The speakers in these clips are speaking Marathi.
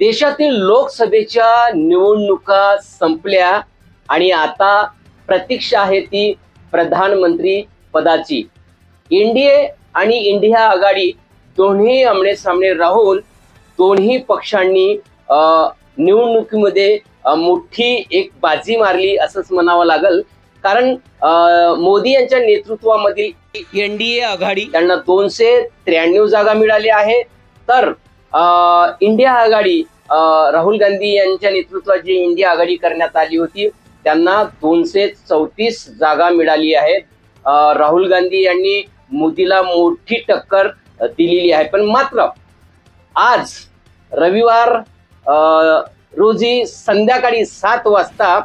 देशातील लोकसभेच्या निवडणुका संपल्या आणि आता प्रतीक्षा आहे ती प्रधानमंत्री पदाची. एनडीए आणि इंडिया आघाडी दोन्ही आमने सामने राहून दोन्ही पक्षांनी निवडणुकीमध्ये मोठी एक बाजी मारली असंच म्हणावं लागल. कारण मोदी यांच्या नेतृत्वामधील एनडीए आघाडी त्यांना दोनशे त्र्याण्णव जागा मिळाल्या आहे. तर इंडिया आघाडी राहुल गांधी यांच्या नेतृत्वात जी इंडिया आघाडी करण्यात आली होती. त्यांना दोनशे चौतीस जागा मिळाली आहेत. राहुल गांधी यांनी मोदीला मोठी टक्कर दिलेली आहे. पण मात्र आज रविवार रोजी संध्याकाळी सात वाजता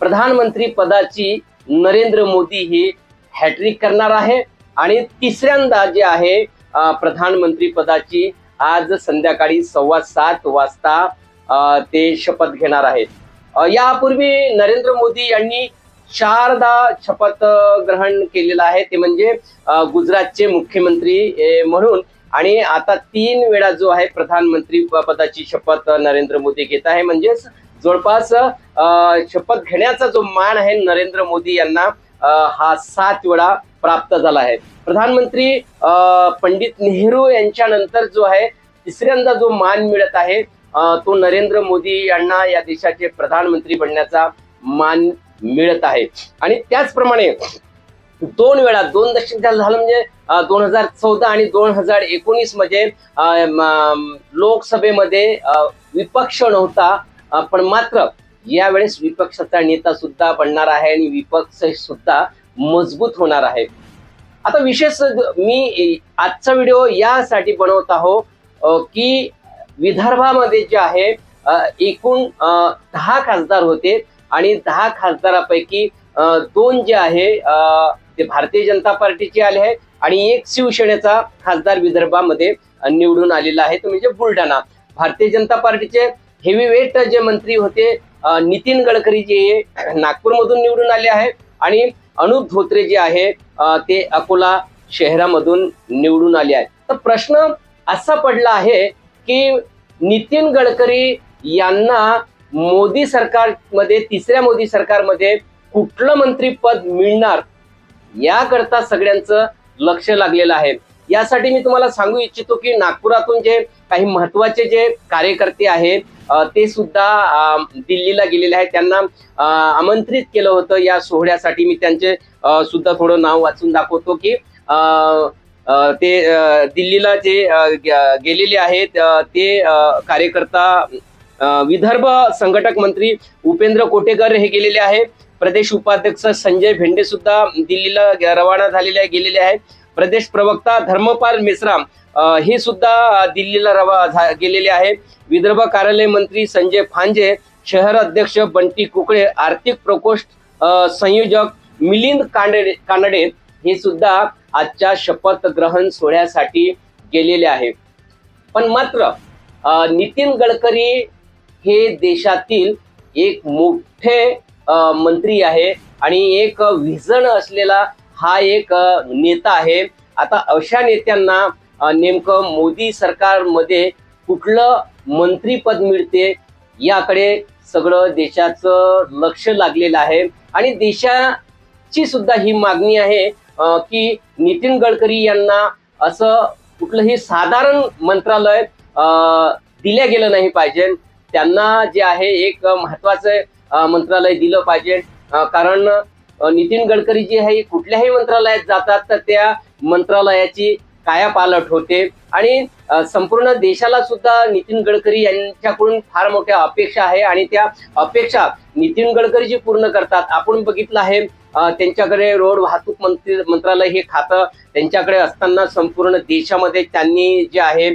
प्रधानमंत्री पदाची नरेंद्र मोदी ही हॅट्रिक करणार आहे. आणि तिसऱ्यांदा जे आहे प्रधानमंत्री पदाची आज संध्याकाळी सव्वा सात वाजता ते शपथ घेणार आहेत. यापूर्वी नरेंद्र मोदी यांनी चारदा शपथ ग्रहण केलेलं आहे. ते म्हणजे गुजरातचे मुख्यमंत्री म्हणून. आणि आता तीन वेळा जो आहे प्रधानमंत्री पदाची शपथ नरेंद्र मोदी घेत आहे. म्हणजेच जवळपास शपथ घेण्याचा जो मान आहे नरेंद्र मोदी यांना हा सात वेळा प्राप्त झाला आहे. प्रधानमंत्री पंडित नेहरू यांच्या नंतर जो आहे तिसऱ्यांदा जो मान मिळत आहे तो नरेंद्र मोदी यांना या देशाचे प्रधानमंत्री बनण्याचा मान मिळत आहे. आणि त्याचप्रमाणे दोन वेळा दोन दशक झालं झालं म्हणजे दोन हजार चौदा आणि दोन हजार एकोणीसमध्ये लोकसभेमध्ये विपक्ष नव्हता पण मात्र यावेळेस विपक्षाचा नेता सुद्धा बनणार आहे आणि विपक्ष सुद्धा मजबूत होणार आहे. आता विशेष मी आजचा व्हिडिओ यासाठी बनवत आहो की विदर्भामध्ये जे आहे एकूण दहा खासदार होते आणि दहा खासदारापैकी दोन जे आहे ते भारतीय जनता पार्टीचे आले आहे आणि एक शिवसेनेचा खासदार विदर्भामध्ये निवडून आलेला आहे तो म्हणजे बुलढाणा. भारतीय जनता पार्टीचे हेवी वेट जे मंत्री होते नितीन गडकरी जे नागपूरमधून निवडून आले आहे आणि अनुप धोत्रे जे आहे ते अकोला शहरामधून निवडून आले आहेत. तर प्रश्न असा पडला आहे की नितीन गडकरी यांना मोदी सरकारमध्ये तिसऱ्या मोदी सरकारमध्ये कुठलं मंत्रीपद मिळणार याकरता सगळ्यांचं लक्ष लागलेलं आहे. यासाठी मी तुम्हाला सांगू इच्छितो की नागपुरातून जे काही महत्त्वाचे जे कार्यकर्ते आहेत ते सुद्धा दिल्लीला गेलेले आहेत. त्यांना आमंत्रित केलं होतं या सोहळ्यासाठी. मी त्यांचे सुद्धा थोडं नाव वाचून दाखवतो की ते दिल्लीला जे गेलेले आहेत ते कार्यकर्ता विदर्भ संघटक मंत्री उपेंद्र कोटेकर हे गेलेले आहे प्रदेश उपाध्यक्ष संजय भेंडे सुद्धा दिल्लीला रवाना झालेले गेलेले आहेत. प्रदेश प्रवक्ता धर्मपाल मेश्राम हे सुद्धा दिल्लीला रवा झा- गेलेले आहे. विदर्भ कार्यालय मंत्री संजय फांजे शहर अध्यक्ष बंटी कुकडे आर्थिक प्रकोष्ठ संयोजक मिलिंद कांडे कानडे हे सुद्धा आजच्या शपथ ग्रहण सोहळ्यासाठी गेलेले आहे. पण मात्र नितीन गडकरी हे देशातील एक मोठे मंत्री आहे आणि एक व्हिजन असलेला हा एक नेता आहे. आता अशा नेत्यांना नेमकं मोदी सरकारमध्ये कुठलं मंत्रीपद मिळते याकडे सगळं देशाचं लक्ष लागलेलं आहे. आणि देशाची सुद्धा ही मागणी आहे की नितीन गडकरी यांना असं कुठलंही साधारण मंत्रालय दिल्या गेलं नाही पाहिजे. त्यांना जे आहे एक महत्वाचं मंत्रालय दिलं पाहिजे. कारण नितीन गडकरी जे आहे कुठल्याही मंत्रालयात जातात तर त्या मंत्रालयाची कायापालट होते. आणि संपूर्ण देशाला सुद्धा नितीन गडकरी यांच्याकडून फार मोठ्या अपेक्षा आहे. आणि त्या अपेक्षा नितीन गडकरी जी पूर्ण करतात आपण बघितलं आहे त्यांच्याकडे रोड वाहतूक मंत्री मंत्रालय हे खातं त्यांच्याकडे असताना संपूर्ण देशामध्ये त्यांनी जे आहे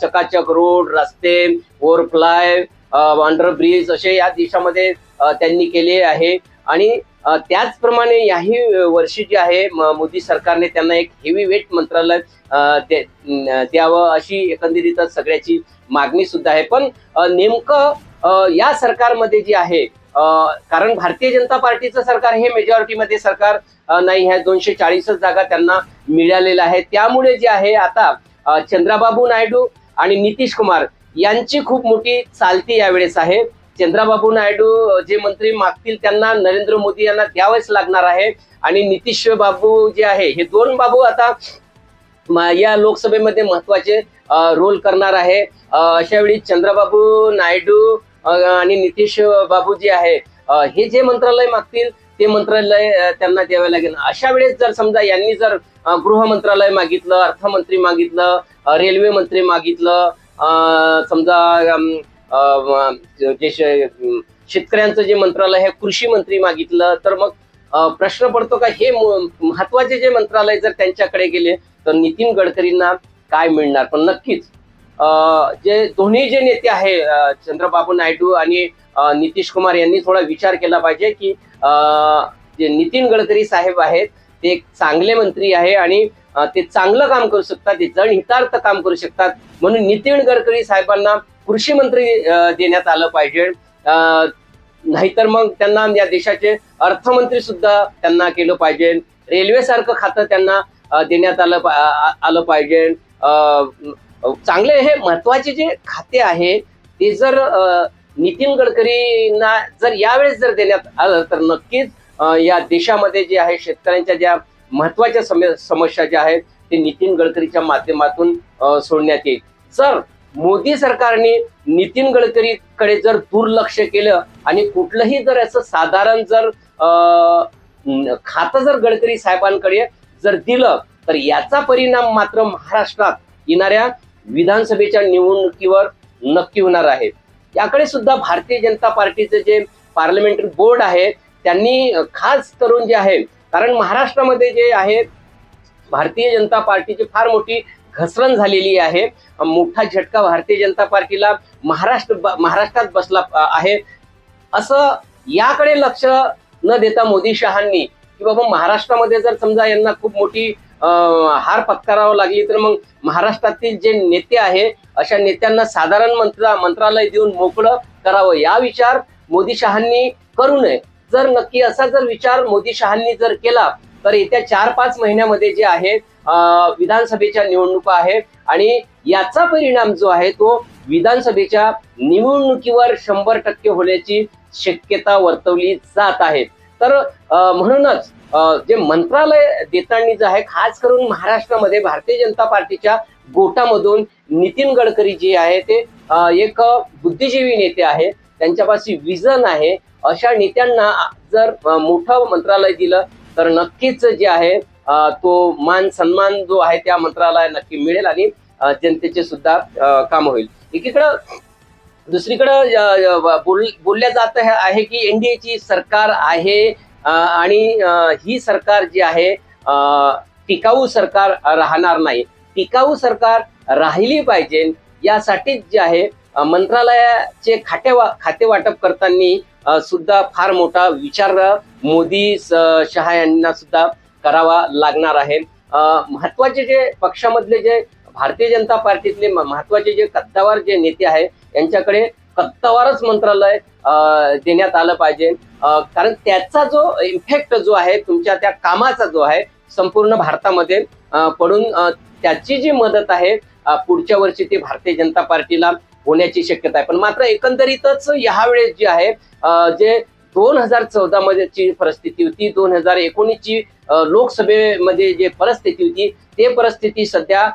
चकाचक रोड रस्ते ओव्हरफ्लाय अंडरब्रिज असे या देशामध्ये त्यांनी केले आहे. आणि त्याचप्रमाणे याही वर्षी जे आहे म- मोदी सरकारने त्यांना एक हेवी वेट मंत्रालय दे- द्यावं अशी एकंदरीतच सगळ्याची मागणी सुद्धा आहे. पण नेमकं या सरकारमध्ये जे आहे कारण भारतीय जनता पार्टीचं सरकार हे मेजॉरिटीमध्ये सरकार नाही आहे दोनशे चाळीसच जागा त्यांना मिळालेल्या आहे त्यामुळे जे आहे आता चंद्राबाबू नायडू आणि नितीश कुमार यांची खूप मोठी चालती यावेळेस आहे. चंद्राबाबू नायडू जे मंत्री मागतील त्यांना नरेंद्र मोदी यांना द्यावेच लागणार आहे. आणि नितीश बाबू जे आहे हे दोन बाबू आता या लोकसभेमध्ये महत्त्वाचे रोल करणार आहे. अशावेळी अशा वेळी चंद्रबाबू नायडू आणि नितीश बाबू जे आहे हे जे मंत्रालय मागतील ते मंत्रालय त्यांना द्यावे लागेल. अशा वेळेस जर समजा यांनी जर गृह मंत्रालय मागितलं अर्थमंत्री मागितलं रेल्वे मंत्री मागितलं समजा जे शेतकऱ्यांचं जे मंत्रालय आहे कृषी मंत्री मागितलं तर मग प्रश्न पडतो का हे महत्त्वाचे जे मंत्रालय जर त्यांच्याकडे गेले तर नितीन गडकरींना काय मिळणार? पण नक्कीच जे दोन्ही जे नेते आहे चंद्रबाबू नायडू आणि नितीश कुमार यांनी थोडा विचार केला पाहिजे की जे नितीन गडकरी साहेब आहेत ते एक चांगले मंत्री आहे आणि ते चांगलं काम करू शकतात ते जनहितार्थ काम करू शकतात म्हणून नितीन गडकरी साहेबांना कृषी मंत्री देण्यात आलं पाहिजे. नाहीतर मग त्यांना या देशाचे अर्थमंत्री सुद्धा त्यांना केलं पाहिजे. रेल्वे सारखं खातं त्यांना देण्यात आलं पा- आलं पाहिजे. चांगले हे महत्त्वाचे जे खाते आहे ते जर नितीन गडकरींना जर यावेळेस जर देण्यात आलं तर नक्कीच या देशामध्ये जे आहे शेतकऱ्यांच्या ज्या महत्त्वाच्या सम- समस्या ज्या आहेत ते नितीन गडकरीच्या माध्यमातून सोडण्यात येईल. सर मोदी सरकारने नितीन गडकरीकडे जर दुर्लक्ष केलं आणि कुठलंही जर असं साधारण जर खातं जर गडकरी साहेबांकडे जर दिलं तर याचा परिणाम मात्र महाराष्ट्रात येणाऱ्या विधानसभेच्या निवडणुकीवर नक्की होणार आहे. याकडे सुद्धा भारतीय जनता पार्टीचं जे पार्लमेंटरी बोर्ड आहे त्यांनी खास करून जे आहे कारण महाराष्ट्रामध्ये जे आहे भारतीय जनता पार्टीची फार मोठी घसरण झालेली आहे. मोठा झटका भारतीय जनता पार्टीला महाराष्ट्र ब- महाराष्ट्रात बसला आहे. असं याकडे लक्ष न देता मोदी शहांनी की बाबा महाराष्ट्रामध्ये जर समजा यांना खूप मोठी हार पत्करावं लागली तर मग महाराष्ट्रातील जे नेते आहे अशा नेत्यांना साधारण मंत्रा मंत्रालय देऊन मोकळं करावं. या विचार मोदी शहांनी करू नये. जर नक्की असा जर विचार मोदी शहांनी जर केला तर येत्या चार पाच महिन्यामध्ये जे आहे विधानसभेच्या निवडणुका आहे आणि याचा परिणाम जो आहे तो विधानसभेच्या निवडणुकीवर शंभर टक्के होण्याची शक्यता वर्तवली जात आहे. तर म्हणूनच जे मंत्रालय देताना जे आहे खास करून महाराष्ट्रामध्ये भारतीय जनता पार्टीच्या गोटामधून नितीन गडकरी जे आहे ते एक बुद्धिजीवी नेते आहे. त्यांच्यापाशी विजन आहे. अशा नेत्यांना जर मोठं मंत्रालय दिलं तर नक्कीच जे आहे तो मान सन्मान जो आहे त्या मंत्रालयात नक्की मिळेल आणि जनतेचे सुद्धा काम होईल. एकीकडं दुसरीकडं बोल बोलल्या जात आहे- आहे की एनडीएची सरकार आहे आणि ही सरकार जी आहे टिकाऊ सरकार राहणार नाही. टिकाऊ सरकार राहिली पाहिजे यासाठीच जे आहे मंत्रालयाचे खाते वा खाते वाटप करताना सुद्धा फार मोठा विचार मोदी शहा यांना सुद्धा करावा लागणार आहे. महत्त्वाचे जे पक्षामधले जे भारतीय जनता पार्टीतले महत्त्वाचे जे कत्तावार जे नेते आहे यांच्याकडे कत्तावारच मंत्रालय देण्यात आलं पाहिजे. कारण त्याचा जो इम्पॅक्ट जो आहे तुमच्या त्या कामाचा जो आहे संपूर्ण भारतामध्ये पडून त्याची जी मदत आहे पुढच्या वर्षी ती भारतीय जनता पार्टीला होण्याची शक्यता आहे. पण मात्र एकंदरीतच यावेळेस जी आहे जे दोन हजार चौदा मध्येची परिस्थिती होती दोन हजार एकोणीसची लोकसभेमध्ये जे परिस्थिती होती ते परिस्थिती सध्या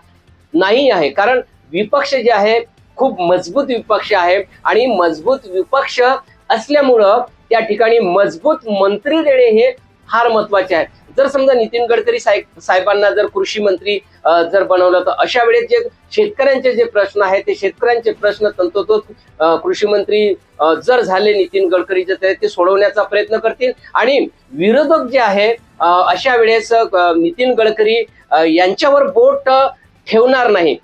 नाही आहे. कारण विपक्ष जे आहे खूप मजबूत विपक्ष आहे आणि मजबूत विपक्ष असल्यामुळं त्या ठिकाणी मजबूत मंत्री देणे हे फार महत्त्वाचे आहे. जर समजा नितीन गडकरी साहेब साहेबांना जर कृषी मंत्री जर बनवलं तर अशा वेळेस जे शेतकऱ्यांचे जे प्रश्न आहेत ते शेतकऱ्यांचे प्रश्न तंतोतोत कृषी मंत्री जर झाले नितीन गडकरी जे ते- सोडवण्याचा प्रयत्न करतील. आणि विरोधक जे आहे अशा वेळेस नितीन गडकरी यांच्यावर बोट ठेवणार नाही.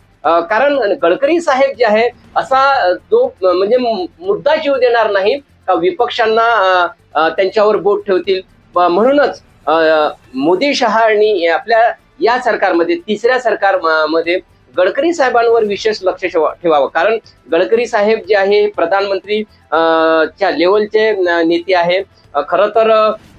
कारण गडकरी साहेब जे आहे असा जो म्हणजे मुद्दा जीव देणार नाही का विपक्षांना त्यांच्यावर बोट ठेवतील. म्हणूनच मोदी शहा आणि आपल्या या सरकारमध्ये तिसऱ्या सरकार म- मध्ये गडकरी साहेबांवर विशेष लक्ष ठेवा- ठेवावं. कारण गडकरी साहेब जे आहे प्रधानमंत्री च्या लेवलचे नेते आहे. खरं तर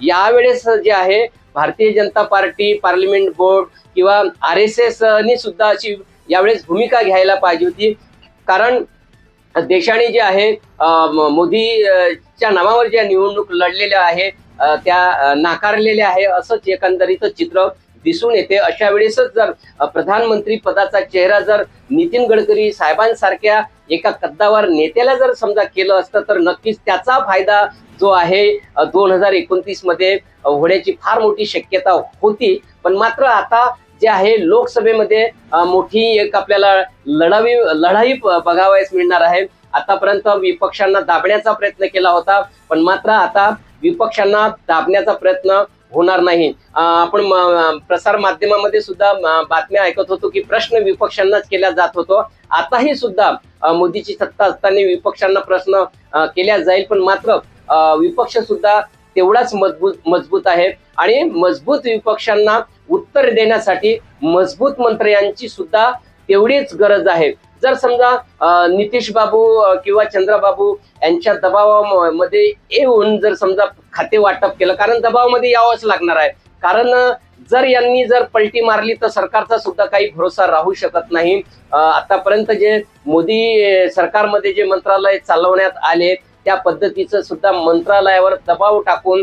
यावेळेस जे आहे Bharatiya Janata party parliament board किंवा आर एस एस सुद्धा अशी यावेळेस भूमिका घ्यायला पाहिजे होती. कारण देशाने जे आहे मोदीच्या नावावर ज्या निवडणूक लढलेल्या आहे त्या नाकारलेल्या आहे असंच एकंदरीत चित्र दिसून येते. अशा वेळेसच जर प्रधानमंत्री पदाचा चेहरा जर नितीन गडकरी साहेबांसारख्या एका कद्दावर नेत्याला जर समजा केलं असतं तर नक्कीच त्याचा फायदा जो आहे दोन हजार एकोणतीसमध्ये होण्याची फार मोठी शक्यता होती. पण मात्र आता जे आहे लोकसभेमध्ये मोठी एक आपल्याला लढावी लढाई बघावयास मिळणार आहे. आतापर्यंत विपक्षांना दाबण्याचा प्रयत्न केला होता पण मात्र आता विपक्षांना दाबण्याचा प्रयत्न होणार नाही. आपण म- प्रसार माध्यमामध्ये सुद्धा बातम्या ऐकत होतो की प्रश्न विपक्षांनाच केला जात होतो. आताही सुद्धा मोदीची सत्ता असताना विपक्षांना प्रश्न केल्या जाईल पण मात्र विपक्ष सुद्धा तेवढाच मजबूत मजबूत आहे. आणि मजबूत विपक्षांना उत्तर देण्यासाठी मजबूत मंत्र्यांची सुद्धा तेवढीच गरज आहे. जर समजा नितीश बाबू किंवा चंद्राबाबू यांच्या दबावामध्ये येऊन जर समजा खाते वाटप केलं कारण दबावामध्ये यावंच लागणार आहे. कारण जर यांनी जर पलटी मारली तर सरकारचा सुद्धा काही भरोसा राहू शकत नाही. आतापर्यंत जे मोदी सरकारमध्ये जे मंत्रालय चालवण्यात आले त्या पद्धतीचं सुद्धा मंत्रालयावर दबाव टाकून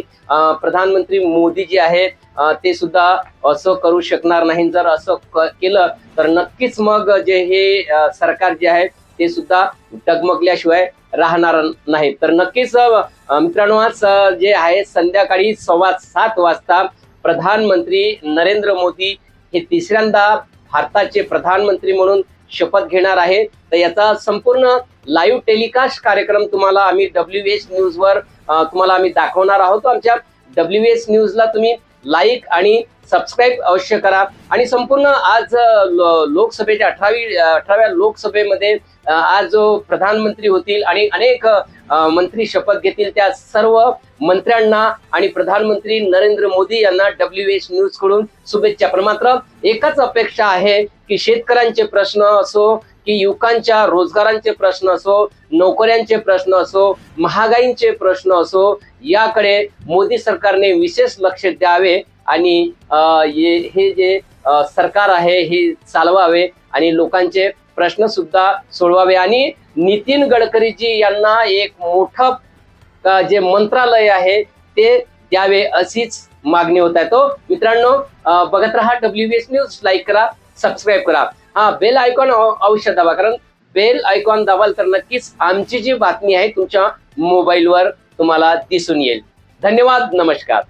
प्रधानमंत्री मोदी जे आहेत ते सुद्धा असं करू शकणार नाही जर असं क- केलं तर नक्कीच मग जे हे सरकार जे आहे ते सुद्धा डगमगल्याशिवाय राहणार नाही तर नक्कीच मित्रांनो आज जे आहे संध्याकाळी सव्वा सात वाजता प्रधानमंत्री नरेंद्र मोदी हे तिसऱ्यांदा भारताचे प्रधानमंत्री म्हणून शपथ घेणार आहे तर याचा संपूर्ण लाईव्ह टेलिकास्ट कार्यक्रम तुम्हाला आम्ही डब्ल्यू एच न्यूजवर तुम्हाला आम्ही दाखवणार आहोत. आमच्या डब्ल्यू एस न्यूजला तुम्ही लाईक आणि सबस्क्राईब अवश्य करा. आणि संपूर्ण आज लो- लोकसभेच्या अठरावी अठराव्या लोकसभेमध्ये आज जो प्रधानमंत्री होतील आणि अनेक मंत्री शपथ घेतील त्या सर्व मंत्र्यांना आणि प्रधानमंत्री नरेंद्र मोदी यांना डब्ल्यू एच न्यूजकडून शुभेच्छा. पण मात्र एकच अपेक्षा आहे की शेतकऱ्यांचे प्रश्न असो की युवकांच्या रोजगारांचे प्रश्न असो नोकऱ्यांचे प्रश्न असो महागाईंचे प्रश्न असो याकडे मोदी सरकारने विशेष लक्ष द्यावे आणि हे जे सरकार आहे हे चालवावे आणि लोकांचे प्रश्न सुद्धा सोडवावे. आणि नितीन गडकरीजी यांना एक मोठं जे मंत्रालय आहे ते द्यावे अशीच मागणी होत आहे. तो मित्रांनो बघत राहा डब्ल्यू एस न्यूज लाईक करा सबस्क्राईब करा. हा बेल आयकॉन अवश्य दाबा कारण बेल आयकॉन दाबाल तर नक्कीच आमची जी बातमी आहे तुमच्या मोबाईलवर तुम्हाला दिसून येईल. धन्यवाद नमस्कार.